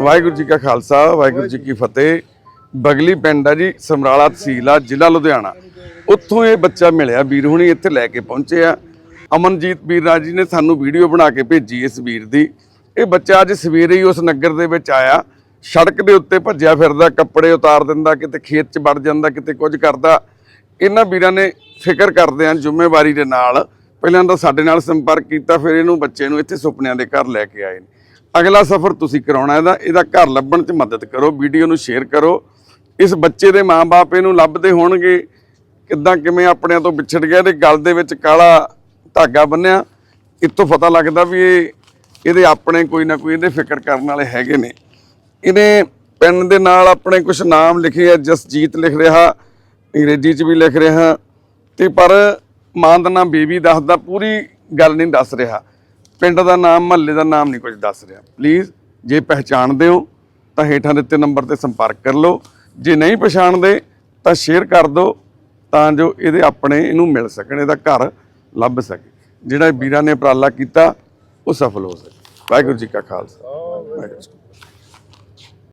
ਵਾਹਿਗੁਰੂ ਜੀ ਕਾ ਖਾਲਸਾ, ਵਾਹਿਗੁਰੂ ਜੀ ਕੀ ਫਤਿਹ। ਬਗਲੀ ਪਿੰਡ ਆ ਜੀ, ਸਮਰਾਲਾ ਤਹਿਸੀਲ ਆ, ਜ਼ਿਲ੍ਹਾ ਲੁਧਿਆਣਾ। ਉੱਥੋਂ ਇਹ ਬੱਚਾ ਮਿਲਿਆ, ਵੀਰ ਹੁਣੀ ਇੱਥੇ ਲੈ ਕੇ ਪਹੁੰਚੇ ਆ। ਅਮਨਜੀਤ ਵੀਰ ਰਾਜ ਜੀ ਨੇ ਸਾਨੂੰ ਵੀਡੀਓ ਬਣਾ ਕੇ ਭੇਜੀ ਇਸ ਵੀਰ ਦੀ। ਇਹ ਬੱਚਾ ਅੱਜ ਸਵੇਰੇ ਹੀ ਉਸ ਨਗਰ ਦੇ ਵਿੱਚ ਆਇਆ। ਸੜਕ ਦੇ ਉੱਤੇ ਭੱਜਿਆ ਫਿਰਦਾ, ਕੱਪੜੇ ਉਤਾਰ ਦਿੰਦਾ, ਕਿਤੇ ਖੇਤ 'ਚ ਵੜ ਜਾਂਦਾ, ਕਿਤੇ ਕੁਝ ਕਰਦਾ। ਇਹਨਾਂ ਵੀਰਾਂ ਨੇ ਫਿਕਰ ਕਰਦੇ ਆ ਜ਼ਿੰਮੇਵਾਰੀ ਦੇ ਨਾਲ ਪਹਿਲਾਂ ਤਾਂ ਸਾਡੇ ਨਾਲ ਸੰਪਰਕ ਕੀਤਾ, ਫਿਰ ਇਹਨੂੰ ਬੱਚੇ ਨੂੰ ਇੱਥੇ ਸੁਪਨਿਆਂ ਦੇ ਘਰ ਲੈ ਕੇ ਆਏ ਨੇ। ਅਗਲਾ ਸਫ਼ਰ ਤੁਸੀਂ ਕਰਾਉਣਾ ਇਹਦਾ ਇਹਦਾ ਘਰ ਲੱਭਣ 'ਚ ਮਦਦ ਕਰੋ, ਵੀਡੀਓ ਨੂੰ ਸ਼ੇਅਰ ਕਰੋ। ਇਸ ਬੱਚੇ ਦੇ ਮਾਪੇ ਇਹਨੂੰ ਲੱਭਦੇ ਹੋਣਗੇ। ਕਿੱਦਾਂ ਕਿਵੇਂ ਆਪਣਿਆਂ ਤੋਂ ਵਿਛੜ ਗਿਆ, ਇਹਦੇ ਗਲ ਦੇ ਵਿੱਚ ਕਾਲਾ ਧਾਗਾ ਬੰਨਿਆ। ਇਤੋਂ ਪਤਾ ਲੱਗਦਾ ਵੀ ਇਹ, ਇਹਦੇ ਆਪਣੇ ਕੋਈ ਨਾ ਕੋਈ ਇਹਦੇ ਫਿਕਰ ਕਰਨ ਵਾਲੇ ਹੈਗੇ ਨੇ। ਇਹਨੇ ਪੈਨ ਦੇ ਨਾਲ ਆਪਣੇ ਕੁਝ ਨਾਮ ਲਿਖੇ ਆ, ਜਸਜੀਤ ਲਿਖ ਰਿਹਾ, ਅੰਗਰੇਜ਼ੀ 'ਚ ਵੀ ਲਿਖ ਰਿਹਾ। ਤੇ ਪਰ ਮਾਂ ਦਾ ਨਾਮ ਬੇਬੀ ਦੱਸਦਾ, ਪੂਰੀ ਗੱਲ ਨਹੀਂ ਦੱਸ ਰਿਹਾ। ਪਿੰਡ ਦਾ ਨਾਮ, ਮਹੱਲੇ ਦਾ ਨਾਮ ਨਹੀਂ ਕੁਝ ਦੱਸ ਰਿਹਾ। ਪਲੀਜ਼ ਜੇ ਪਹਿਚਾਣਦੇ ਹੋ, ਤਾਂ ਹੇਠਾਂ ਦਿੱਤੇ ਨੰਬਰ ਤੇ ਸੰਪਰਕ ਕਰ ਲਓ। ਜੇ ਨਹੀਂ ਪਛਾਣਦੇ, ਤਾਂ ਸ਼ੇਅਰ ਕਰ ਦਿਓ, ਤਾਂ ਜੋ ਇਹਦੇ ਆਪਣੇ ਇਹਨੂੰ ਮਿਲ ਸਕਣ, ਇਹਦਾ ਘਰ ਲੱਭ ਸਕੇ। ਜਿਹੜਾ ਵੀਰਾਂ ਨੇ ਉਪਰਾਲਾ ਕੀਤਾ, ਉਹ ਸਫਲ ਹੋ ਸਕੇ। ਵਾਹਿਗੁਰੂ ਜੀ ਕਾ ਖਾਲਸਾ। ਵਾਹਿਗੁਰੂ ਜੀ